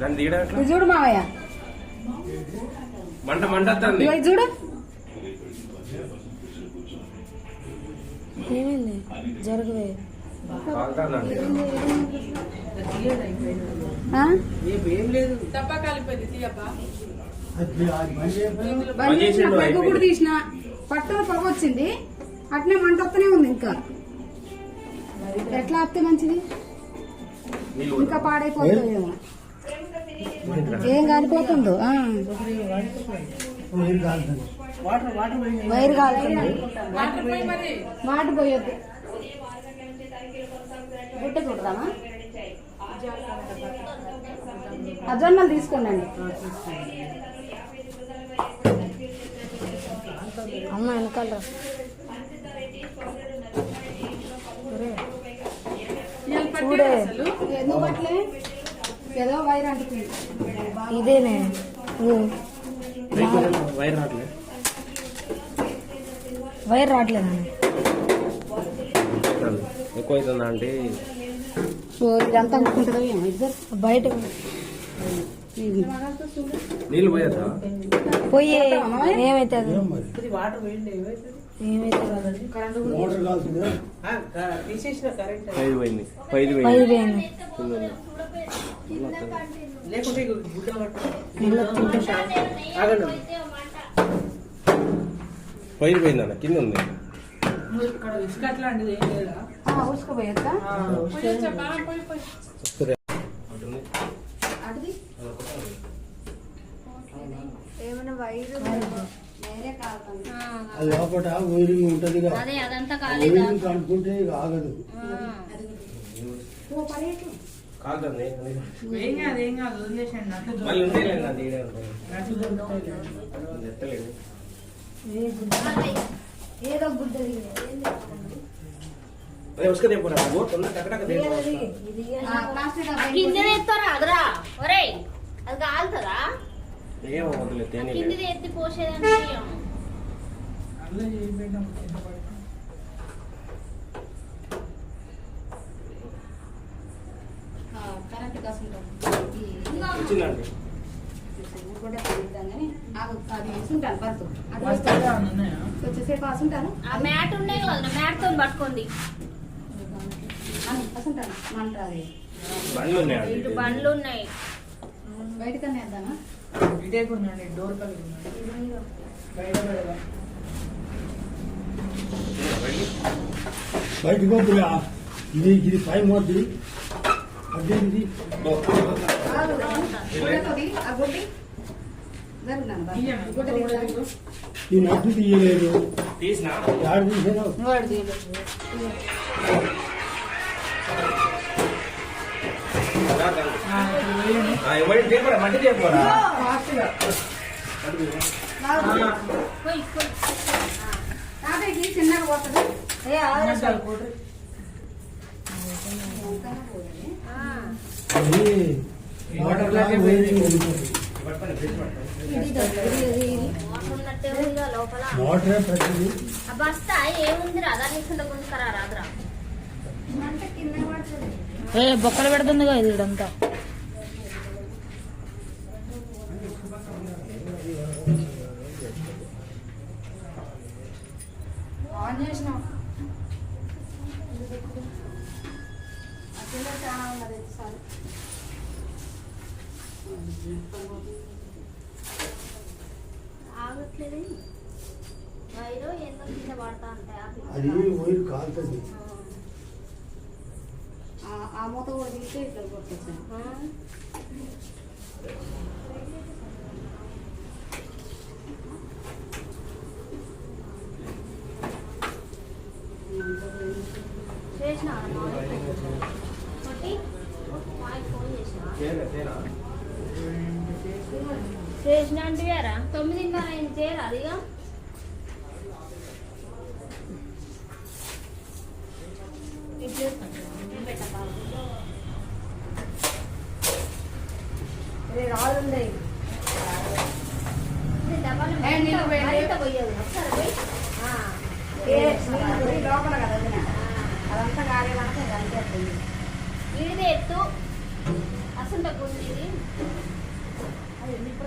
దాన్ని? ఇది చూడు మావయ్య. మంట మంట చూడు. ఏమైంది? జరగవే. పెగ్గు. కూడా తీసిన. పట్టణ పొగ వచ్చింది అట్నే మంట వస్తూనే ఉంది ఇంకా. ఎట్లా ఆపితే మంచిది? ఇంకా పాడైపోతుందేమో. ఏం కాలిపోతుందో? వైర్ కాలుతుంది. మాట పోయొద్దు. గుట్ట చూడదామా అజొన్నలు తీసుకోండి అమ్మ వెనకాల చూడే. ఎందుకు పట్లే? ఇదేనే. వైర్ రావట్లే. వైర్ రావట్లేదండి ఎక్కువ అవుతుందా అంటే ఓ ఇదంతా అనుకుంటుందో ఏమో ఇద్దరు? బయట. నీళ్ళు పోయేదా పోయి ఏమైతే అది? పైది పోయింది అన్న కింద ఉంది ఏమైనా వైరు? లోపల వైరింగ్ ఉంటది వైరింగ్ కనుక్కుంటే ఆగదు. కాలుతుంది. ఏమో వదిలే తేనె లేదు. కిందిది ఎత్తి పోసేదాన్ని అట్లా చేయబెట్టాం ఎంత పడతాం? కరెంట్ కాసుంటాం వచ్చిందండి కూడా పడుతాం కానీ ఆగు, అది వేసుంటాను బర్తు అది వస్తాయా వేస్తాను. ఉన్నాయా? కొంచెంసేపు కాసుంటాను ఆ మ్యాట్ ఉన్నాయి కదా మ్యాట్తో పట్టుకోండి. బండ్లు ఉన్నాయి. బయటకన్నా వేద్దామా? ఇటే ఉందండి డోర్ కలిగి ఉందండి బయట పెడదాం బయటకు వద్దులే. ఇది ఇది పై మోద్ది అదే ఇది ఆగు, గుడ్డతోటి, ఆ గుడ్డి జరుగునాను బా. తీయండి. గుడ్డ తీస్తాను. ఈ నట్టు తీయలేదు తీసినా యాడ తీసాను మట్టి పోయి తాతయ్యకి చిన్నగా పోతుంది వాటర్ లాగా ప్రతిది బస్తా ఏముంది రా దాన్ని కింద గుంజుకరా రాదురా ఏ బొక్కలు పెడుతుందిగా ఇది ఆన్ చేసినాం అసలు చాలా ఉన్నది సార్. ఆగట్లేదు? వైరు ఏందో కింద పడతా ఉంటాయి అది. వైర్ కాలుతుంది. ఆ- మూత కూడా తీస్తే ఇక్కడ కొట్టేసాను చేసిన అంటే వేరా తొమ్మిదిన్నర అయింది చేయరా అదిగా ఆ. లోపల కదా. అదంతా కాలే అది అంతే. వీడిదే ఎత్తు. ఆ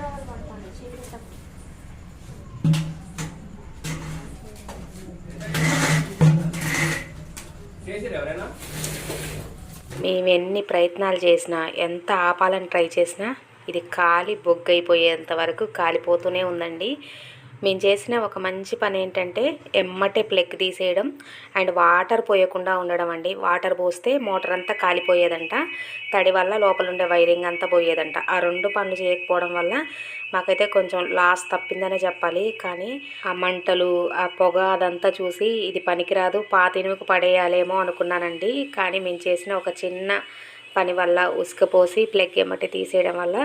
అది పడతాను మేము ఎన్ని ప్రయత్నాలు చేసినా ఎంత ఆపాలని ట్రై చేసినా ఇది కాలి బొగ్గైపోయేంత వరకు కాలిపోతూనే ఉందండి. మేము చేసిన ఒక మంచి పని ఏంటంటే ఎమ్మటే ప్లగ్ తీసేయడం అండ్ వాటర్ పోయకుండా ఉండడం అండి. వాటర్ పోస్తే మోటార్ అంతా కాలిపోయేదంట. తడి వల్ల లోపల ఉండే వైరింగ్ అంతా పోయేదంట. ఆ రెండు పనులు చేయకపోవడం వల్ల మాకైతే కొంచెం లాస్ తప్పిందనే చెప్పాలి. కానీ ఆ మంటలు ఆ పొగ అదంతా చూసి ఇది పనికిరాదు పాతినుకు పడేయాలేమో అనుకున్నానండి. కానీ మేము చేసిన ఒక చిన్న పని వల్ల ఉసుకపోసి ప్లగ్ ఎమ్మటి తీసేయడం వల్ల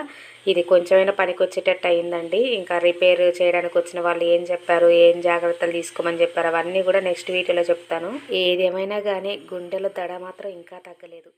ఇది కొంచెమైనా పనికి వచ్చేటట్టు అయిందండి ఇంకా రిపేర్ చేయడానికి వచ్చిన వాళ్ళు ఏం చెప్పారు ఏం జాగ్రత్తలు తీసుకోమని చెప్పారు అవన్నీ కూడా నెక్స్ట్ వీడియోలో చెప్తాను. ఏదేమైనా కానీ గుండెలో దడ మాత్రం ఇంకా తగ్గలేదు.